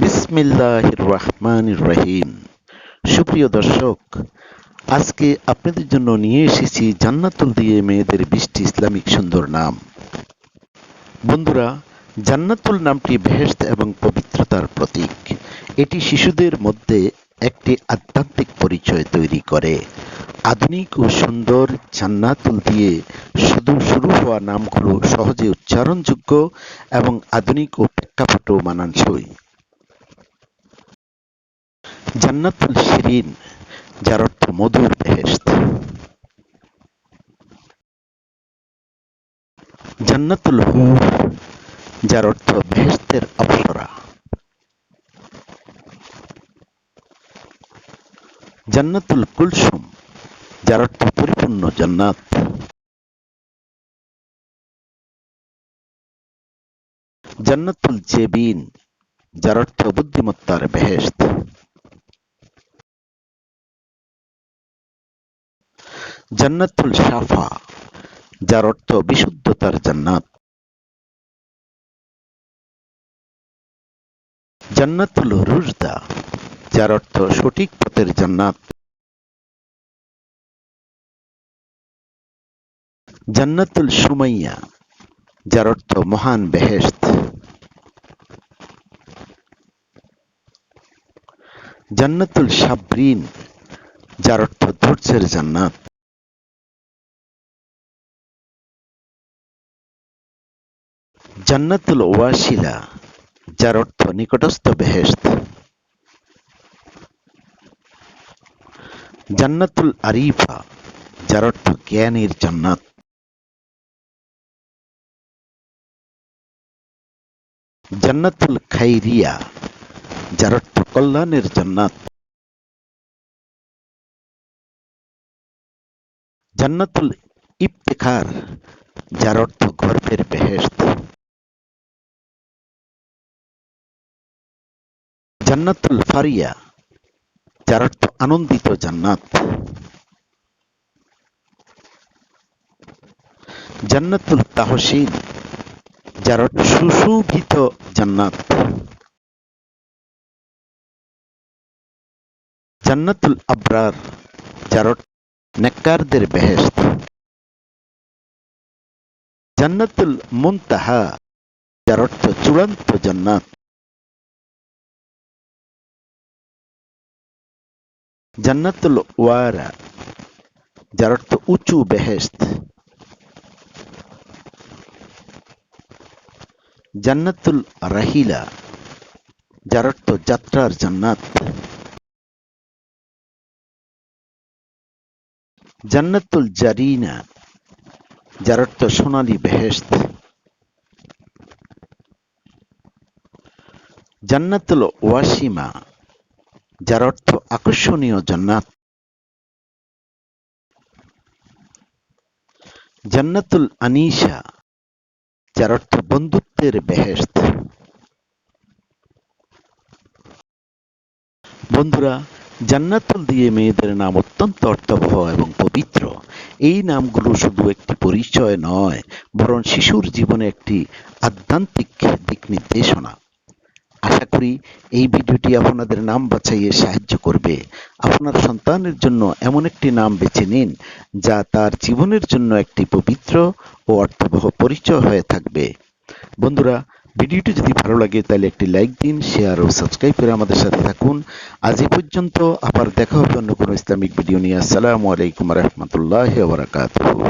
বিসমিল্লাহ রহমান রহিম। সুপ্রিয় দর্শক, আজকে আপনাদের জন্য নিয়ে এসেছি জান্নাতুল দিয়ে মেয়েদের বৃষ্টি ইসলামিক সুন্দর নাম। বন্ধুরা, জান্নাতুল নামটি বেহেশত এবং পবিত্রতার প্রতীক। এটি শিশুদের মধ্যে একটি আধ্যাত্মিক পরিচয় তৈরি করে। আধুনিক ও সুন্দর জান্নাতুল দিয়ে শুধু শুরু হওয়া নামগুলো সহজে উচ্চারণযোগ্য এবং আধুনিক ও প্রেক্ষাপটও মানানসই। জান্নাতুল শিরিন, যার অর্থ মধুর বেহেশত। জান্নাতুল হুর, যার অর্থ বেহেশতের অপসরা। জান্নাতুল কুলসুম, যার অর্থ পরিপূর্ণ জান্নাত। জান্নাতুল জেবিন, যার অর্থ বুদ্ধিমত্তার বেহেশত। জান্নাতুল সাফা যার অর্থ বিশুদ্ধতার জান্নাত। জান্নাতুল রুজদা, যার অর্থ সঠিক পথের জান্নাত। জান্নাতুল সুমাইয়া, যার অর্থ মহান বেহেশত। জান্নাতুল সাবরিন, যার অর্থ ধৈর্যের জান্নাত। জান্নাতুল ওয়াসিলা, যার অর্থ নিকটস্থ বেহেশত। জান্নাতুল আরিফা, যার অর্থ জ্ঞানের জান্নাত। জান্নাতুল খাইরিয়া, যার অর্থ কল্যাণের জান্নাত। জান্নাতুল ইফতেখার, যার অর্থ গর্বের বেহেশত। জান্নাতুল ফারিয়া, যার অর্থ আনন্দিত জান্নাত। জান্নাতুল তাহসিন, যার অর্থ সুশোভিত জান্নাত। জান্নাতুল আবরার, যার অর্থ নেককারদের বেহেশত। জান্নাতুল মুনতাহা, যার অর্থ চূড়ান্ত জান্নাত। জান্নাতুল ওয়ারা, যার অর্থ উঁচু বেহেশত। জান্নাতুল রাহিলা, যার অর্থ যাত্রার জান্নাত। জান্নাতুল জারিনা, যার অর্থ সোনালী বেহেশত। জান্নাতুল ওয়াসিমা, যার অর্থ আকর্ষণীয় জান্নাত। জান্নাতুল আনিশা, যার অর্থ বন্ধুত্বের বেহেশত। বন্ধুরা, জান্নাতুল দিয়ে মেয়েদের নাম অত্যন্ত অর্থবহ এবং পবিত্র। এই নামগুলো শুধু একটি পরিচয় নয়, বরং শিশুর জীবনে একটি আধ্যাত্মিক দিক নির্দেশনা। আশা করি এই ভিডিওটি আপনাদের নাম বাছাইয়ে সাহায্য করবে। আপনার সন্তানের জন্য এমন একটি নাম বেছে নিন, যা তার জীবনের জন্য একটি পবিত্র ও অর্থবহ পরিচয় হয়ে থাকবে। বন্ধুরা, ভিডিওটি যদি ভালো লাগে, তাহলে একটি লাইক দিন, শেয়ার ও সাবস্ক্রাইব করে আমাদের সাথে থাকুন। আজ এ পর্যন্ত আবার দেখা হবে অন্য কোনো ইসলামিক ভিডিও নিয়ে। আসসালামু আলাইকুম রহমতুল্লাহ বারাকাতুহু।